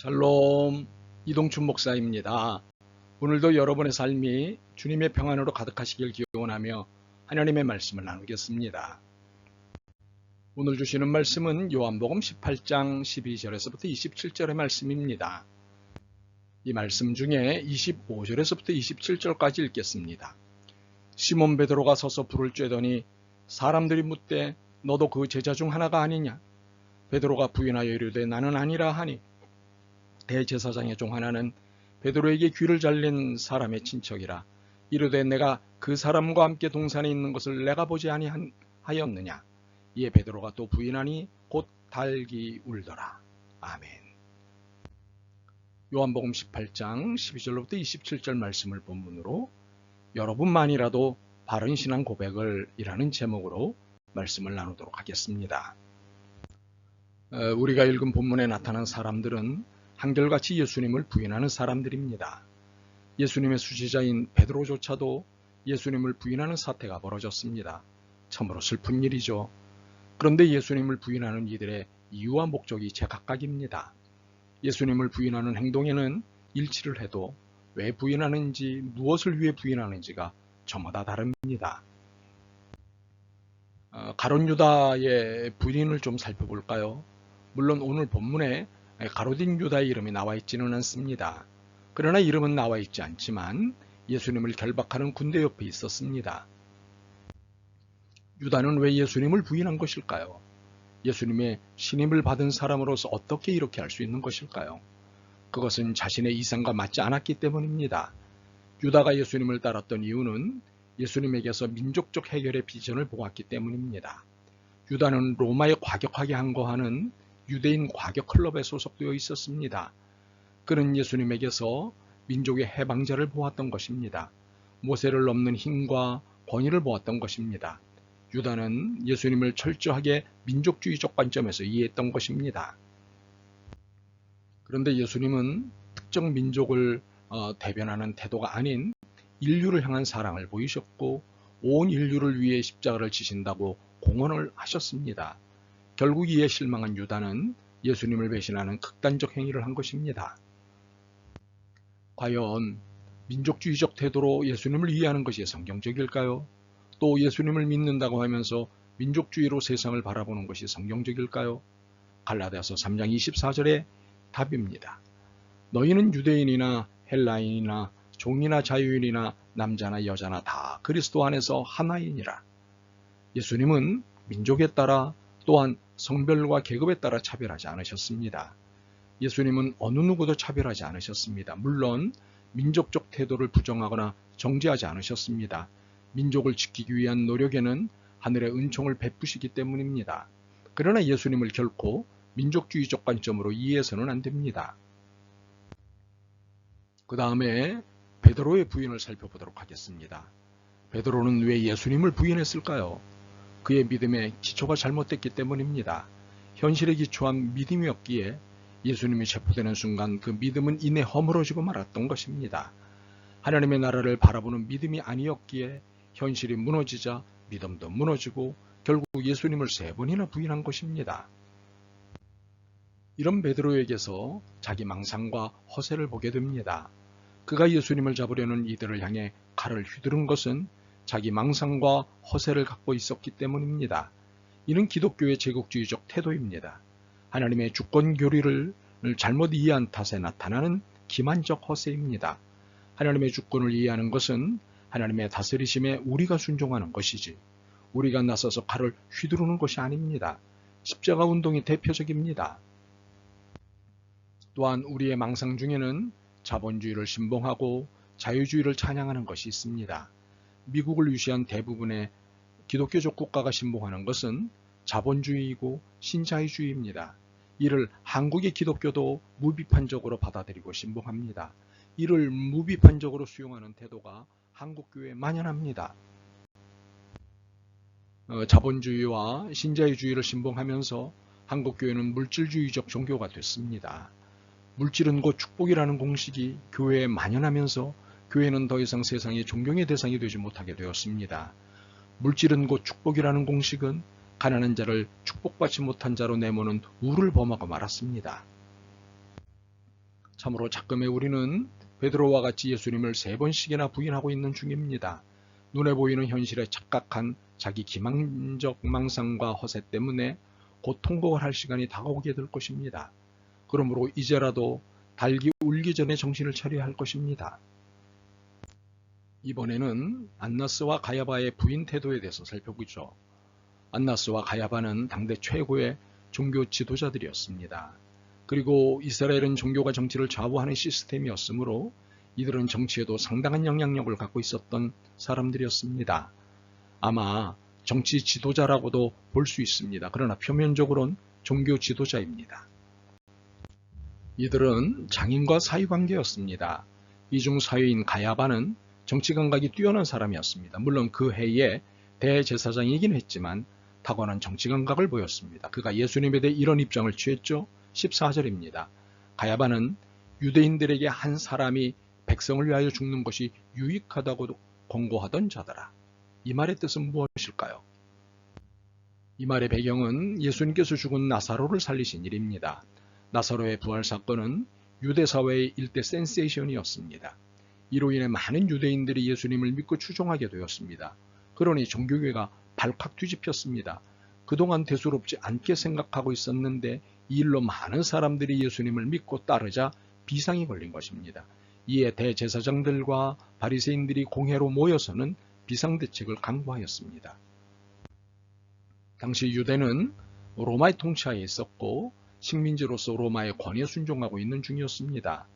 샬롬 이동춘 목사입니다. 오늘도 여러분의 삶이 주님의 평안으로 가득하시길 기원하며 하나님의 말씀을 나누겠습니다. 오늘 주시는 말씀은 요한복음 18장 12절에서부터 27절의 말씀입니다. 이 말씀 중에 25절에서부터 27절까지 읽겠습니다. 시몬 베드로가 서서 불을 쬐더니 사람들이 묻되 너도 그 제자 중 하나가 아니냐? 베드로가 부인하여 이르되 나는 아니라 하니 대제사장의 종 하나는 베드로에게 귀를 잘린 사람의 친척이라 이르되 내가 그 사람과 함께 동산에 있는 것을 내가 보지 아니하였느냐? 이에 베드로가 또 부인하니 곧 달기 울더라. 아멘. 요한복음 18장 12절로부터 27절 말씀을 본문으로 여러분만이라도 바른 신앙 고백을 이라는 제목으로 말씀을 나누도록 하겠습니다. 어, 우리가 읽은 본문에 나타난 사람들은 한결같이 예수님을 부인하는 사람들입니다. 예수님의 수지자인 베드로조차도 예수님을 부인하는 사태가 벌어졌습니다. 참으로 슬픈 일이죠. 그런데 예수님을 부인하는 이들의 이유와 목적이 제각각입니다. 예수님을 부인하는 행동에는 일치를 해도 왜 부인하는지 무엇을 위해 부인하는지가 저마다 다릅니다. 어, 가론 유다의 부인을 좀 살펴볼까요? 물론 오늘 본문에 가로딘 유다의 이름이 나와 있지는 않습니다. 그러나 이름은 나와 있지 않지만 예수님을 결박하는 군대 옆에 있었습니다. 유다는 왜 예수님을 부인한 것일까요? 예수님의 신임을 받은 사람으로서 어떻게 이렇게 할 수 있는 것일까요? 그것은 자신의 이상과 맞지 않았기 때문입니다. 유다가 예수님을 따랐던 이유는 예수님에게서 민족적 해결의 비전을 보았기 때문입니다. 유다는 로마에 과격하게 항거하는 유대인 과격 클럽에 소속되어 있었습니다. 그는 예수님에게서 민족의 해방자를 보았던 것입니다. 모세를 넘는 힘과 권위를 보았던 것입니다. 유다는 예수님을 철저하게 민족주의적 관점에서 이해했던 것입니다. 그런데 예수님은 특정 민족을 어, 대변하는 태도가 아닌 인류를 향한 사랑을 보이셨고 온 인류를 위해 십자가를 지신다고 공언을 하셨습니다. 결국 이에 실망한 유다는 예수님을 배신하는 극단적 행위를 한 것입니다. 과연 민족주의적 태도로 예수님을 이해하는 것이 성경적일까요? 또 예수님을 믿는다고 하면서 민족주의로 세상을 바라보는 것이 성경적일까요? 갈라디아서 3장 24절의 답입니다. 너희는 유대인이나 헬라인이나 종이나 자유인이나 남자나 여자나 다 그리스도 안에서 하나이니라. 예수님은 민족에 따라 또한 성별과 계급에 따라 차별하지 않으셨습니다. 예수님은 어느 누구도 차별하지 않으셨습니다. 물론 민족적 태도를 부정하거나 정죄하지 않으셨습니다. 민족을 지키기 위한 노력에는 하늘의 은총을 베푸시기 때문입니다. 그러나 예수님을 결코 민족주의적 관점으로 이해해서는 안 됩니다. 그 다음에 베드로의 부인을 살펴보도록 하겠습니다. 베드로는 왜 예수님을 부인했을까요? 그의 믿음의 기초가 잘못됐기 때문입니다. 현실에 기초한 믿음이 없기에 예수님이 체포되는 순간 그 믿음은 이내 허물어지고 말았던 것입니다. 하나님의 나라를 바라보는 믿음이 아니었기에 현실이 무너지자 믿음도 무너지고 결국 예수님을 세 번이나 부인한 것입니다. 이런 베드로에게서 자기 망상과 허세를 보게 됩니다. 그가 예수님을 잡으려는 이들을 향해 칼을 휘두른 것은 자기 망상과 허세를 갖고 있었기 때문입니다. 이는 기독교의 제국주의적 태도입니다. 하나님의 주권 교리를 잘못 이해한 탓에 나타나는 기만적 허세입니다. 하나님의 주권을 이해하는 것은 하나님의 다스리심에 우리가 순종하는 것이지 우리가 나서서 칼을 휘두르는 것이 아닙니다. 십자가 운동이 대표적입니다. 또한 우리의 망상 중에는 자본주의를 신봉하고 자유주의를 찬양하는 것이 있습니다. 미국을 유시한 대부분의 기독교적 국가가 신봉하는 것은 자본주의이고 신자유주의입니다. 이를 한국의 기독교도 무비판적으로 받아들이고 신봉합니다. 이를 무비판적으로 수용하는 태도가 한국교회에 만연합니다. 어, 자본주의와 신자유주의를 신봉하면서 한국교회는 물질주의적 종교가 됐습니다. 물질은 곧 축복이라는 공식이 교회에 만연하면서 교회는 더 이상 세상의 존경의 대상이 되지 못하게 되었습니다. 물질은 곧 축복이라는 공식은 가난한 자를 축복받지 못한 자로 내모는 우를 범하고 말았습니다. 참으로 작금에 우리는 베드로와 같이 예수님을 세 번씩이나 부인하고 있는 중입니다. 눈에 보이는 현실에 착각한 자기 기망적 망상과 허세 때문에 곧 통곡을 할 시간이 다가오게 될 것입니다. 그러므로 이제라도 달기 울기 전에 정신을 차려야 할 것입니다. 이번에는 안나스와 가야바의 부인 태도에 대해서 살펴보죠. 안나스와 가야바는 당대 최고의 종교 지도자들이었습니다. 그리고 이스라엘은 종교가 정치를 좌우하는 시스템이었으므로 이들은 정치에도 상당한 영향력을 갖고 있었던 사람들이었습니다. 아마 정치 지도자라고도 볼 수 있습니다. 그러나 표면적으로는 종교 지도자입니다. 이들은 장인과 사이관계였습니다. 이중 사유인 가야바는 정치 감각이 뛰어난 사람이었습니다. 물론 그 해에 대제사장이긴 했지만 타고난 정치 감각을 보였습니다. 그가 예수님에 대해 이런 입장을 취했죠. 14절입니다. 가야바는 유대인들에게 한 사람이 백성을 위하여 죽는 것이 유익하다고 권고하던 자더라. 이 말의 뜻은 무엇일까요? 이 말의 배경은 예수님께서 죽은 나사로를 살리신 일입니다. 나사로의 부활 사건은 유대 사회의 일대 센세이션이었습니다. 이로 인해 많은 유대인들이 예수님을 믿고 추종하게 되었습니다. 그러니 종교계가 발칵 뒤집혔습니다. 그동안 대수롭지 않게 생각하고 있었는데 이 일로 많은 사람들이 예수님을 믿고 따르자 비상이 걸린 것입니다. 이에 대제사장들과 바리새인들이 공회로 모여서는 비상대책을 강구하였습니다. 당시 유대는 로마의 통치하에 있었고 식민지로서 로마의 권위에 순종하고 있는 중이었습니다.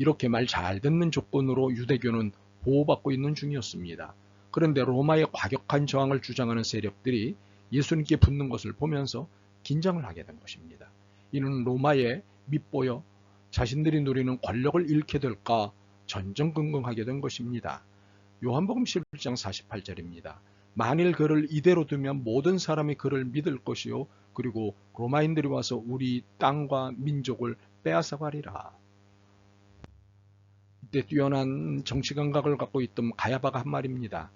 이렇게 말 잘 듣는 조건으로 유대교는 보호받고 있는 중이었습니다. 그런데 로마의 과격한 저항을 주장하는 세력들이 예수님께 붙는 것을 보면서 긴장을 하게 된 것입니다. 이는 로마에 밑보여 자신들이 누리는 권력을 잃게 될까 전전긍긍하게 된 것입니다. 요한복음 11장 48절입니다. 만일 그를 이대로 두면 모든 사람이 그를 믿을 것이요 그리고 로마인들이 와서 우리 땅과 민족을 빼앗아가리라. 이때 뛰어난 정치 감각을 갖고 있던 가야바가 한 말입니다.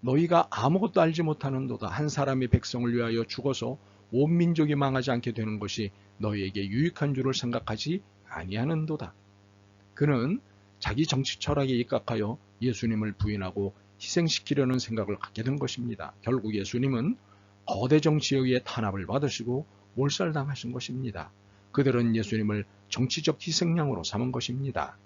너희가 아무것도 알지 못하는도다 한 사람의 백성을 위하여 죽어서 온 민족이 망하지 않게 되는 것이 너희에게 유익한 줄을 생각하지 아니하는도다. 그는 자기 정치 철학에 입각하여 예수님을 부인하고 희생시키려는 생각을 갖게 된 것입니다. 결국 예수님은 거대 정치에 의해 탄압을 받으시고 몰살당하신 것입니다. 그들은 예수님을 정치적 희생양으로 삼은 것입니다.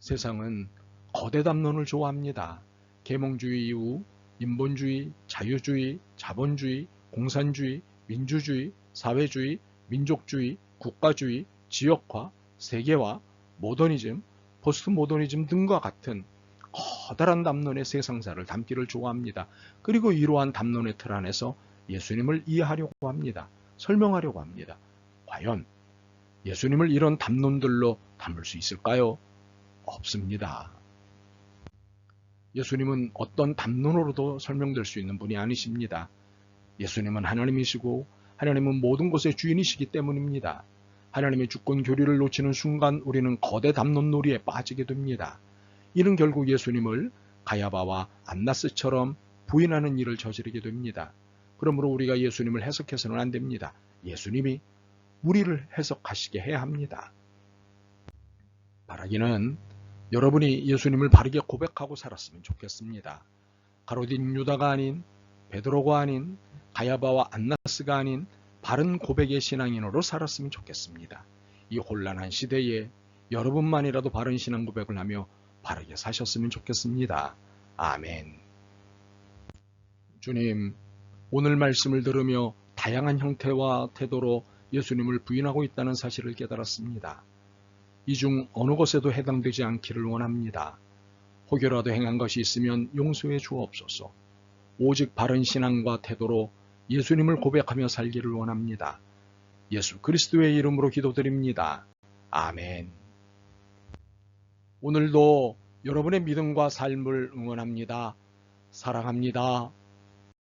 세상은 거대 담론을 좋아합니다. 계몽주의 이후 인본주의, 자유주의, 자본주의, 공산주의, 민주주의, 사회주의, 민족주의, 국가주의, 지역화, 세계화, 모더니즘, 포스트 모더니즘 등과 같은 커다란 담론의 세상사를 담기를 좋아합니다. 그리고 이러한 담론의 틀 안에서 예수님을 이해하려고 합니다. 설명하려고 합니다. 과연 예수님을 이런 담론들로 담을 수 있을까요? 없습니다. 예수님은 어떤 담론으로도 설명될 수 있는 분이 아니십니다. 예수님은 하나님이시고 하나님은 모든 것의 주인이시기 때문입니다. 하나님의 주권 교리를 놓치는 순간 우리는 거대 담론 놀이에 빠지게 됩니다. 이는 결국 예수님을 가야바와 안나스처럼 부인하는 일을 저지르게 됩니다. 그러므로 우리가 예수님을 해석해서는 안 됩니다. 예수님이 우리를 해석하시게 해야 합니다. 바라기는 여러분이 예수님을 바르게 고백하고 살았으면 좋겠습니다. 가로딘 유다가 아닌 베드로가 아닌 가야바와 안나스가 아닌 바른 고백의 신앙인으로 살았으면 좋겠습니다. 이 혼란한 시대에 여러분만이라도 바른 신앙 고백을 하며 바르게 사셨으면 좋겠습니다. 아멘. 주님, 오늘 말씀을 들으며 다양한 형태와 태도로 예수님을 부인하고 있다는 사실을 깨달았습니다. 이 중 어느 것에도 해당되지 않기를 원합니다. 혹여라도 행한 것이 있으면 용서해 주옵소서. 오직 바른 신앙과 태도로 예수님을 고백하며 살기를 원합니다. 예수 그리스도의 이름으로 기도드립니다. 아멘. 오늘도 여러분의 믿음과 삶을 응원합니다. 사랑합니다.